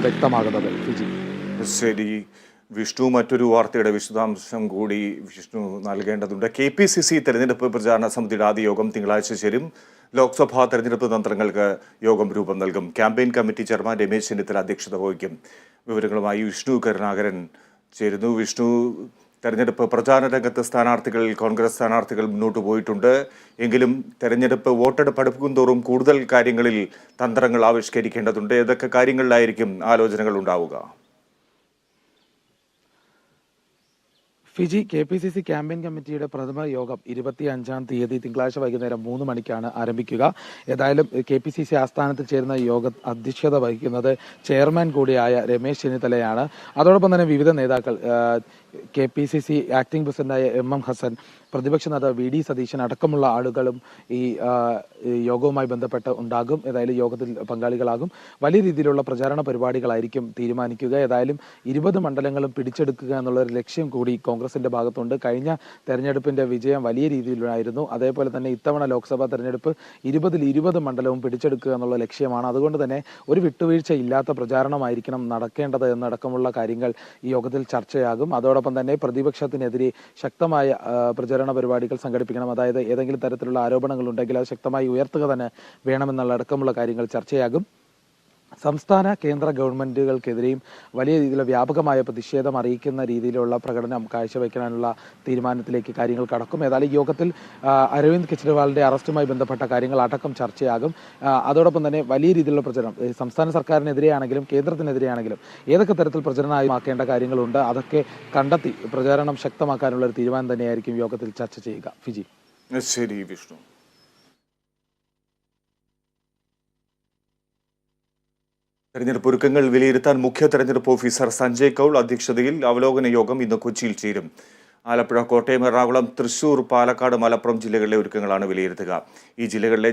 വ്യക്തമാകുന്നത്. ശരി. വിഷ്ണു മറ്റൊരു വാർത്തയുടെ വിശദാംശം കൂടി വിഷ്ണു നൽകേണ്ടതുണ്ട്. കെ പി സി സി തെരഞ്ഞെടുപ്പ് പ്രചാരണ സമിതിയുടെ ആദ്യ യോഗം തിങ്കളാഴ്ച ചേരും. ലോക്സഭാ തെരഞ്ഞെടുപ്പ് തന്ത്രങ്ങൾക്ക് യോഗം രൂപം നൽകും. Campaign committee chairman Ramesh Chennithala അധ്യക്ഷത വഹിക്കും. വിവരങ്ങളുമായി വിഷ്ണു കരുണാകരൻ ചേരുന്നു. വിഷ്ണു തെരഞ്ഞെടുപ്പ് പ്രചാരണ രംഗത്ത് സ്ഥാനാർത്ഥികൾ കോൺഗ്രസ് സ്ഥാനാർത്ഥികൾ മുന്നോട്ട് പോയിട്ടുണ്ട്. എങ്കിലും തെരഞ്ഞെടുപ്പ് വോട്ടെടുപ്പ് അടുപ്പിക്കും തോറും കൂടുതൽ കാര്യങ്ങളിൽ തന്ത്രങ്ങൾ ആവിഷ്കരിക്കേണ്ടതുണ്ട്. ഏതൊക്കെ കാര്യങ്ങളിലായിരിക്കും ആലോചനകൾ ഉണ്ടാവുക? Fiji K P C C campaign കമ്മിറ്റിയുടെ പ്രഥമ യോഗം ഇരുപത്തി അഞ്ചാം തീയതി തിങ്കളാഴ്ച വൈകുന്നേരം മൂന്ന് മണിക്കാണ് ആരംഭിക്കുക. ഏതായാലും കെ പി സി സി ആസ്ഥാനത്ത് ചേരുന്ന യോഗ അധ്യക്ഷത വഹിക്കുന്നത് ചെയർമാൻ കൂടിയായ രമേശ് ചെന്നിത്തലയാണ്. അതോടൊപ്പം തന്നെ വിവിധ നേതാക്കൾ K P C C acting പ്രസിഡന്റായ എം എം ഹസൻ പ്രതിപക്ഷ നേതാവ് വി ഡി സതീശൻ അടക്കമുള്ള ആളുകളും ഈ യോഗവുമായി ബന്ധപ്പെട്ട് ഉണ്ടാകും. ഏതായാലും യോഗത്തിൽ പങ്കാളികളാകും. വലിയ രീതിയിലുള്ള പ്രചാരണ പരിപാടികളായിരിക്കും തീരുമാനിക്കുക. ഏതായാലും ഇരുപത് മണ്ഡലങ്ങളും പിടിച്ചെടുക്കുക എന്നുള്ള ഒരു ലക്ഷ്യം കൂടി കോൺഗ്രസിന്റെ ഭാഗത്തുണ്ട്. കഴിഞ്ഞ തെരഞ്ഞെടുപ്പിന്റെ വിജയം വലിയ രീതിയിലായിരുന്നു അതേപോലെ തന്നെ ഇത്തവണ ലോക്സഭാ തെരഞ്ഞെടുപ്പ് ഇരുപതിൽ ഇരുപത് മണ്ഡലവും പിടിച്ചെടുക്കുക എന്നുള്ള ലക്ഷ്യമാണ്. അതുകൊണ്ട് തന്നെ ഒരു വിട്ടുവീഴ്ച ഇല്ലാത്ത പ്രചാരണമായിരിക്കണം നടക്കേണ്ടത് എന്നടക്കമുള്ള കാര്യങ്ങൾ ഈ യോഗത്തിൽ ചർച്ചയാകും. അതോടൊപ്പം തന്നെ പ്രതിപക്ഷത്തിനെതിരെ ശക്തമായ പ്രചരണ പരിപാടികൾ സംഘടിപ്പിക്കണം. അതായത് ഏതെങ്കിലും തരത്തിലുള്ള ആരോപണങ്ങൾ ഉണ്ടെങ്കിൽ അത് ശക്തമായി ഉയർത്തുക തന്നെ വേണമെന്നുള്ള അടക്കമുള്ള കാര്യങ്ങൾ ചർച്ചയാകും. സംസ്ഥാന കേന്ദ്ര ഗവൺമെന്റുകൾക്കെതിരെയും വലിയ രീതിയിലുള്ള വ്യാപകമായ പ്രതിഷേധം അറിയിക്കുന്ന രീതിയിലുള്ള പ്രകടനം കാഴ്ചവെക്കാനുള്ള തീരുമാനത്തിലേക്ക് കാര്യങ്ങൾ കടക്കും. ഏതായാലും യോഗത്തിൽ അരവിന്ദ് കെജ്രിവാളിന്റെ അറസ്റ്റുമായി ബന്ധപ്പെട്ട കാര്യങ്ങൾ അടക്കം ചർച്ചയാകും. അതോടൊപ്പം തന്നെ വലിയ രീതിയിലുള്ള പ്രചരണം സംസ്ഥാന സർക്കാരിനെതിരെയാണെങ്കിലും കേന്ദ്രത്തിനെതിരെയാണെങ്കിലും ഏതൊക്കെ തരത്തിൽ പ്രചരണമാക്കേണ്ട കാര്യങ്ങളുണ്ട് അതൊക്കെ കണ്ടെത്തി പ്രചാരണം ശക്തമാക്കാനുള്ള ഒരു തീരുമാനം തന്നെയായിരിക്കും യോഗത്തിൽ ചർച്ച ചെയ്യുക. ഫിജി. ശരി വിഷ്ണു. തെരഞ്ഞെടുപ്പ് ഒരുക്കങ്ങൾ വിലയിരുത്താൻ മുഖ്യ തെരഞ്ഞെടുപ്പ് ഓഫീസർ സഞ്ജയ് കൗൾ അധ്യക്ഷതയിൽ അവലോകന യോഗം ഇന്ന് കൊച്ചിയിൽ ചേരും. ആലപ്പുഴ കോട്ടയം എറണാകുളം തൃശൂർ പാലക്കാട് മലപ്പുറം ജില്ലകളിലെ ഒരുക്കങ്ങളാണ് വിലയിരുത്തുക. ഈ ജില്ലകളിലെ